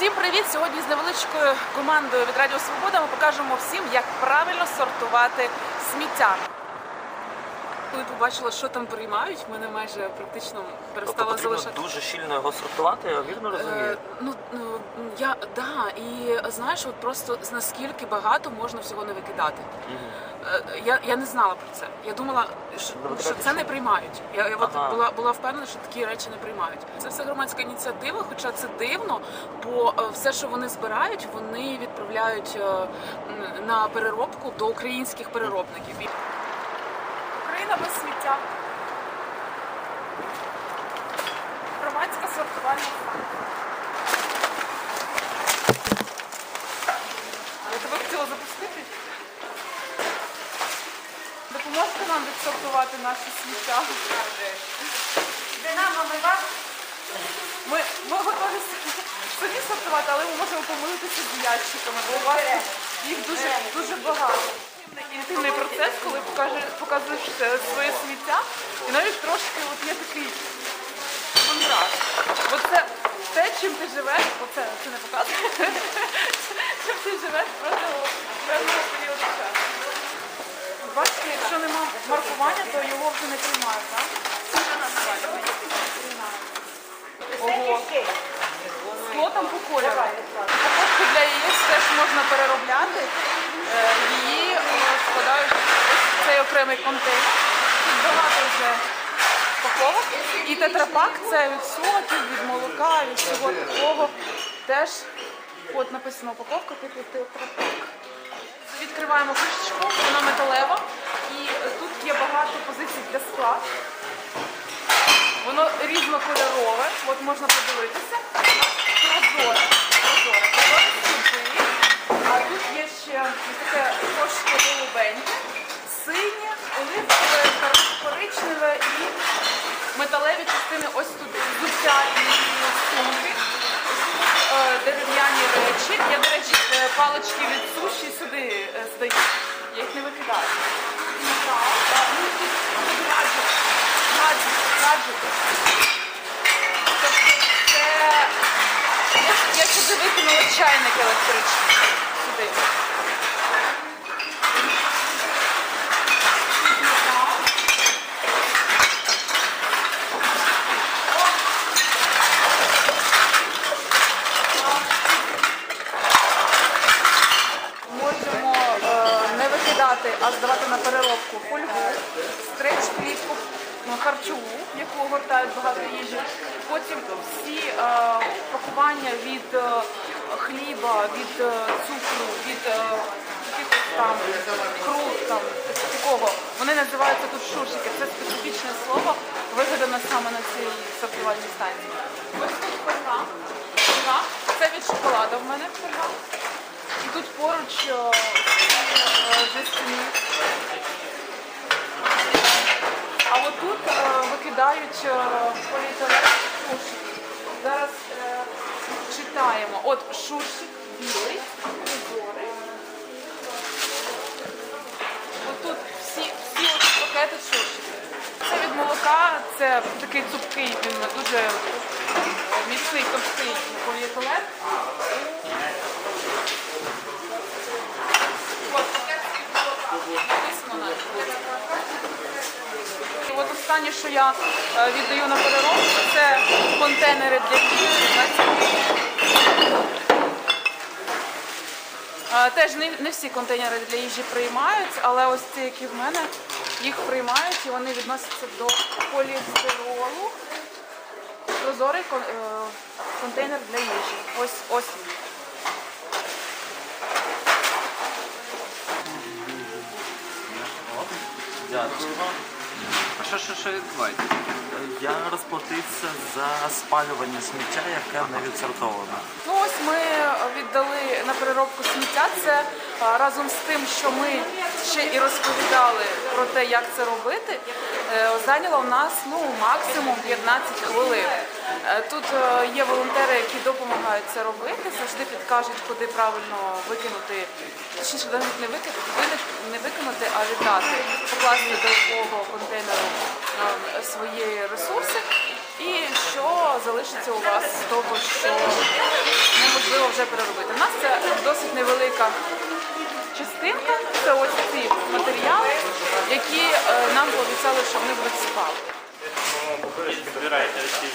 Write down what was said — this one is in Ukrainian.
Всім привіт! Сьогодні з невеличкою командою від Радіо Свобода ми покажемо всім, як правильно сортувати сміття. Коли побачила, що там приймають, мене майже практично Тобто перестало потрібно залишати. дуже щільно його сортувати, я вірно розумію? Е, ну, я да, і знаєш, от просто наскільки багато можна всього не викидати. Е, Я, я не знала про це. Я думала, що, що це не приймають. Я, я от була, була впевнена, що такі речі не приймають. Це все громадська ініціатива, хоча це дивно, бо е, все, що вони збирають, вони відправляють е, на переробку до українських переробників. Без сміття. Громадська сортувальна станція. Я тебе хотіла запустити. Допоможете нам відсортувати наше сміття? Динамо, ми вас Ми, ми готові самі сортувати, але ми можемо помилитися з ящиками, бо у вас їх дуже, дуже багато. Інтимний процес, коли показуєш своє сміття, і навіть трошки от є такий контраст. Оце те, чим ти живеш, оце це не показує, чим ти живеш протягом певного періоду часу. Бачите, якщо нема маркування, то його вже не приймають, так? Ого. Скло там по кольору. Упаковку для яєць теж можна переробляти. Е, Її е, складають в цей окремий контейнер. Тут багато вже упаковок. І тетрапак це від соків, від молока, від всього такого. Теж от написано упаковка типу тетрапак. Відкриваємо кришечку, вона металева. І тут є багато позицій для скла. Воно різнокольорове, от можна подивитися. Прозоре, прозоре, прозоре сюди. А тут є ще таке трошки голубеньке, синє, оливкове, кор- коричневе і металеві частини ось тут взуття і сумки. Е, Дерев'яні речі. Я, до речі, е, палички від суші сюди е, здаю. Я їх не викидаю. Тобто це я сюди викинула чайник електричний. Сюди. Можемо е, викидати, а здавати на переробку фольгу, стреч плівку харчову, яку огортають багато їжі. Потім всі е, пакування від е, хліба, від е, цукру, від якихось там крут, там такого. Вони називаються тут шуршики. Це специфічне слово, вигадане саме на цій сортувальній станції. Ось тут. Фольга. Це від шоколада в мене фольга. І тут поруч е, е, жестяні. А отут е, викидають е, поліетилен шуршик. Зараз е, читаємо. От шуршик білий, прозорий. Отут всі, всі от пакети шуршики. Це від молока, це такий цупкий, він дуже міцний, товстий поліетилен. От, пакет з-під молока. Написано на І от останнє, що я е, віддаю на переробку, це контейнери для їжі. 20 літрів. Е, Теж не, всі контейнери для їжі приймають, але ось ці, які в мене, їх приймають і вони відносяться до полістиролу. Прозорий е, контейнер для їжі. Ось ось він. Дякую. А що, що, що відбувається? Я розплатився за спалювання сміття, яке не відсортоване. Ну ось ми віддали на переробку сміття. Це разом з тим, що ми ще і розповідали про те, як це робити. Е, Зайняло у нас ну максимум 15 хвилин. Е, Тут е, є волонтери, які допомагають це робити, завжди підкажуть, куди правильно викинути, точніше не викинути, не викинути, а віддати, покласти до якого контейнеру свої ресурси. І що залишиться у вас з того, вже переробити. У нас це досить невелика частинка. Це ось ці матеріали, які е, нам пообіцяли, що вони будуть спали. Збирайте ці